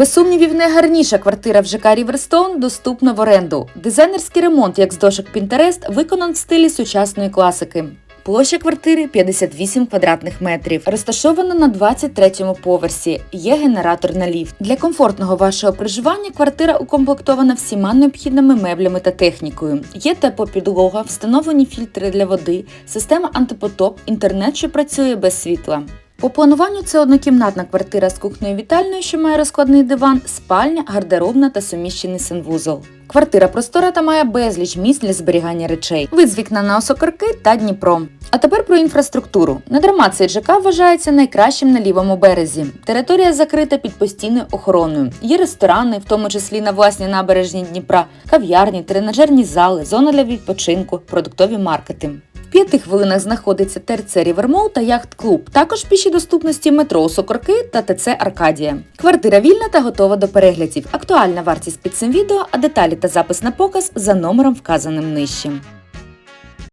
Без сумнівів, найгарніша квартира в ЖК Ріверстоун доступна в оренду. Дизайнерський ремонт, як з дошок Pinterest, виконан в стилі сучасної класики. Площа квартири 58 квадратних метрів. Розташована на 23-му поверсі. Є генератор на ліфт. Для комфортного вашого проживання квартира укомплектована всіма необхідними меблями та технікою. Є теплопідлога, встановлені фільтри для води, система антипотоп, інтернет, що працює без світла. По плануванню це однокімнатна квартира з кухнею вітальною, що має розкладний диван, спальня, гардеробна та суміщений санвузол. Квартира простора та має безліч місць для зберігання речей. Вид з вікна на Осокорки та Дніпро. А тепер про інфраструктуру. Недарма цей ЖК вважається найкращим на лівому березі. Територія закрита під постійною охороною. Є ресторани, в тому числі на власній набережні Дніпра, кав'ярні, тренажерні зали, зона для відпочинку, продуктові маркети. П'яти хвилинах знаходиться ТРЦ Рівермол та яхт-клуб. Також піші доступності метро Сокорки та ТЦ Аркадія. Квартира вільна та готова до переглядів. Актуальна вартість під цим відео, а деталі та запис на показ за номером вказаним нижче.